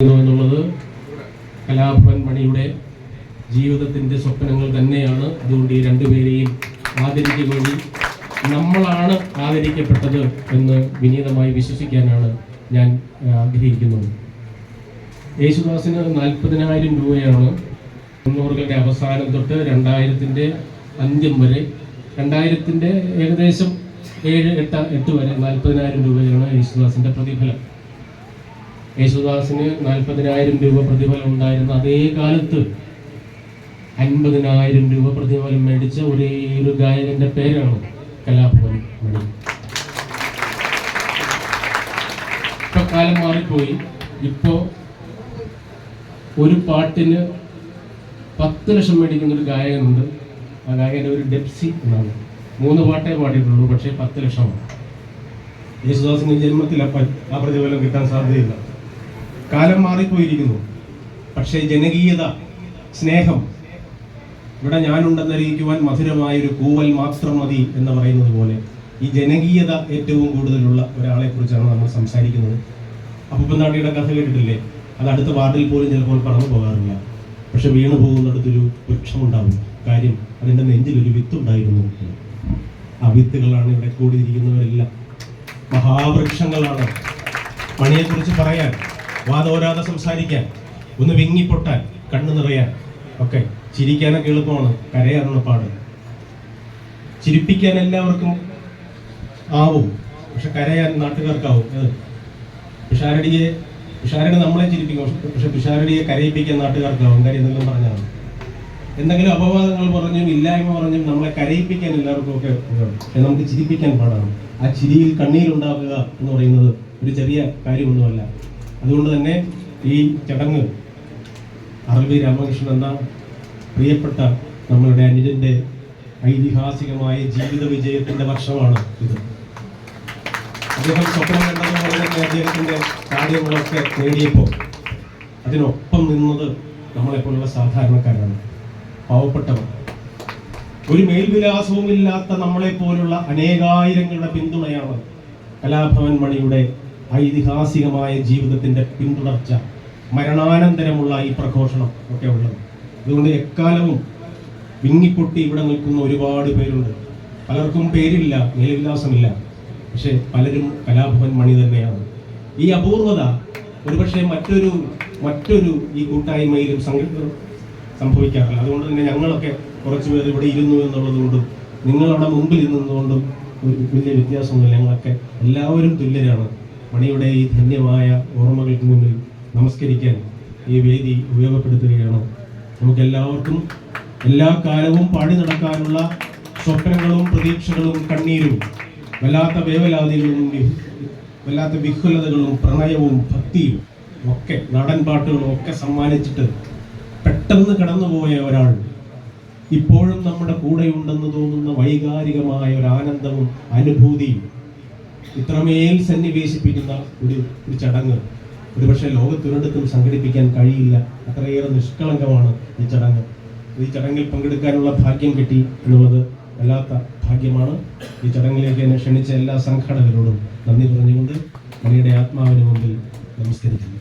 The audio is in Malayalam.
എന്നുള്ളത് കലാഭവൻ മണിയുടെ ജീവിതത്തിന്റെ സ്വപ്നങ്ങൾ തന്നെയാണ്. അതുകൊണ്ട് ഈ രണ്ടുപേരെയും ആദരിക്കുക വഴി നമ്മളാണ് ആദരിക്കപ്പെട്ടത് എന്ന് വിനീതമായി വിശ്വസിക്കാനാണ് ഞാൻ ആഗ്രഹിക്കുന്നത്. യേശുദാസിന് നാൽപ്പതിനായിരം രൂപയാണ് തൊണ്ണൂറുകളുടെ അവസാനം തൊട്ട് രണ്ടായിരത്തിന്റെ അന്ത്യം വരെ. രണ്ടായിരത്തിന്റെ ഏകദേശം ഏഴ് എട്ട് എട്ട് വരെ നാൽപ്പതിനായിരം രൂപയാണ് യേശുദാസിന്റെ പ്രതിഫലം. യേശുദാസിന് നാൽപ്പതിനായിരം രൂപ പ്രതിഫലം ഉണ്ടായിരുന്ന അതേ കാലത്ത് അൻപതിനായിരം രൂപ പ്രതിഫലം മേടിച്ച ഒരേ ഒരു ഗായകന്റെ പേരാണ് കലാഭവൻ മണി. ഇപ്പൊ കാലം മാറിപ്പോയി. ഇപ്പോ ഒരു പാട്ടിന് പത്ത് ലക്ഷം മേടിക്കുന്ന ഒരു ഗായകനുണ്ട്. ആ ഗായകന്റെ ഒരു ഡെപ്സി എന്നാണ്. മൂന്ന് പാട്ടേ പാടിയിട്ടുള്ളൂ പക്ഷേ പത്ത് ലക്ഷമാണ്. യേശുദാസിന് ജന്മത്തിൽ ആ പ്രതിഫലം കിട്ടാൻ സാധ്യതയില്ല. കാലം മാറിപ്പോയിരിക്കുന്നു. പക്ഷേ ജനകീയത സ്നേഹം ഇവിടെ ഞാനുണ്ടെന്നറിയിക്കുവാൻ മധുരമായ ഒരു കൂവൽ മാത്രം മതി എന്ന് പറയുന്നത് പോലെ ഈ ജനകീയത ഏറ്റവും കൂടുതലുള്ള ഒരാളെ കുറിച്ചാണ് നമ്മൾ സംസാരിക്കുന്നത്. അപ്പുപ്പനാടിയുടെ കഥ കേട്ടിട്ടില്ലേ? അത് അടുത്ത വാർഡിൽ പോലും ചിലപ്പോൾ കടന്നു പോകാറില്ല. പക്ഷെ വീണു പോകുന്നിടത്തൊരു വൃക്ഷമുണ്ടാവും കാര്യം അതിന്റെ നെഞ്ചിൽ ഒരു വിത്തുണ്ടായിരുന്നു. ആ വിത്തുകളാണ് ഇവിടെ കൂടിയിരിക്കുന്നവരെല്ലാം. മഹാവൃക്ഷങ്ങളാണ്. മണിയെക്കുറിച്ച് പറയാൻ. വാതോരാതെ സംസാരിക്കാൻ. ഒന്ന് വിങ്ങിപ്പൊട്ടാൻ കണ്ണു നിറയാൻ. ഒക്കെ ചിരിക്കാനൊക്കെ എളുപ്പമാണ്. കരയാനുള്ള പാട്. ചിരിപ്പിക്കാൻ എല്ലാവർക്കും ആവും. പക്ഷെ കരയാൻ നാട്ടുകാർക്കാവും. പിഷാരടിയെ പിഷാരടി നമ്മളെ ചിരിപ്പിക്കും. പക്ഷെ- പിഷാരടിയെ കരയിപ്പിക്കാൻ നാട്ടുകാർക്കാവും. കാര്യം എന്തെങ്കിലും പറഞ്ഞാണ് എന്തെങ്കിലും അപവാദങ്ങൾ പറഞ്ഞും ഇല്ലായ്മ പറഞ്ഞും നമ്മളെ കരയിപ്പിക്കാൻ എല്ലാവർക്കും ഒക്കെ. പക്ഷെ നമുക്ക് ചിരിപ്പിക്കാൻ പാടാണ്. ആ ചിരിയിൽ കണ്ണീരുണ്ടാവുക എന്ന് പറയുന്നത് ഒരു ചെറിയ കാര്യമൊന്നുമല്ല. അതുകൊണ്ട് തന്നെ ഈ ചടങ്ങ് അറബി രാമകൃഷ്ണൻ എന്ന പ്രിയപ്പെട്ട നമ്മളുടെ അനുജന്റെ ഐതിഹാസികമായ ജീവിത വിജയത്തിന്റെ വർഷമാണ് ഇത്. അദ്ദേഹം സ്വപ്നം കണ്ടതുപോലെ തന്നെ അദ്ദേഹത്തിന്റെ കാര്യങ്ങളൊക്കെ നേടിയപ്പോൾ അതിനൊപ്പം നിന്നത് നമ്മളെപ്പോലുള്ള സാധാരണക്കാരാണ്. പാവപ്പെട്ടവർ. ഒരു മേൽവിലാസവും ഇല്ലാത്ത നമ്മളെ പോലുള്ള അനേകായിരങ്ങളുടെ പിന്തുണയാണ് കലാഭവൻ മണിയുടെ ഐതിഹാസികമായ ജീവിതത്തിന്റെ പിന്തുടർച്ച മരണാനന്തരമുള്ള ഈ പ്രഘോഷണം ഒക്കെ ഉള്ളത്. അതുകൊണ്ട് എക്കാലവും വിങ്ങിപ്പൊട്ടി ഇവിടെ നിൽക്കുന്ന ഒരുപാട് പേരുണ്ട്. പലർക്കും പേരില്ല നിലവിലാസമില്ല പക്ഷേ പലരും കലാഭവൻ മണി തന്നെയാണ്. ഈ അപൂർവത ഒരുപക്ഷെ മറ്റൊരു മറ്റൊരു ഈ കൂട്ടായ്മയിലും സംഘടന സംഭവിക്കാറില്ല. അതുകൊണ്ട് തന്നെ ഞങ്ങളൊക്കെ കുറച്ച് പേർ ഇവിടെ ഇരുന്നു എന്നുള്ളത് കൊണ്ടും നിങ്ങളവിടെ മുമ്പിൽ ഇരുന്നതുകൊണ്ടും വലിയ വ്യത്യാസമൊന്നുമില്ല. ഞങ്ങളൊക്കെ എല്ലാവരും തുല്യരാണ്. മണിയുടെ ഈ ധന്യമായ ഓർമ്മകൾക്ക് മുന്നിൽ നമസ്കരിക്കാൻ ഈ വേദി ഉപയോഗപ്പെടുത്തുകയാണ്. നമുക്ക് എല്ലാവർക്കും എല്ലാ കാലവും പാടി നടക്കാനുള്ള സ്വപ്നങ്ങളും പ്രതീക്ഷകളും കണ്ണീരും വല്ലാത്ത വേവലാതികളും വല്ലാത്ത വിഹുലതകളും പ്രണയവും ഭക്തിയും ഒക്കെ നാടൻ പാട്ടുകളും ഒക്കെ സമ്മാനിച്ചിട്ട് പെട്ടെന്ന് കടന്നുപോയ ഒരാൾ ഇപ്പോഴും നമ്മുടെ കൂടെയുണ്ടെന്ന് തോന്നുന്ന വൈകാരികമായ ഒരു ആനന്ദവും അനുഭൂതിയും ഇത്രമേൽ സന്നിവേശിപ്പിക്കുന്ന ഒരു ഒരു ചടങ്ങ്. ഒരുപക്ഷെ ലോകത്തൊരിടത്തും സംഘടിപ്പിക്കാൻ കഴിയില്ല. അത്രയേറെ നിഷ്കളങ്കമാണ് ഈ ചടങ്ങ്. ഈ ചടങ്ങിൽ പങ്കെടുക്കാനുള്ള ഭാഗ്യം കിട്ടി എന്നുള്ളത് വല്ലാത്ത ഭാഗ്യമാണ്. ഈ ചടങ്ങിലേക്ക് എന്നെ ക്ഷണിച്ച എല്ലാ സംഘാടകരോടും നന്ദി പറഞ്ഞുകൊണ്ട് മണിയുടെ ആത്മാവിന് മുമ്പിൽ നമസ്കരിക്കുന്നു.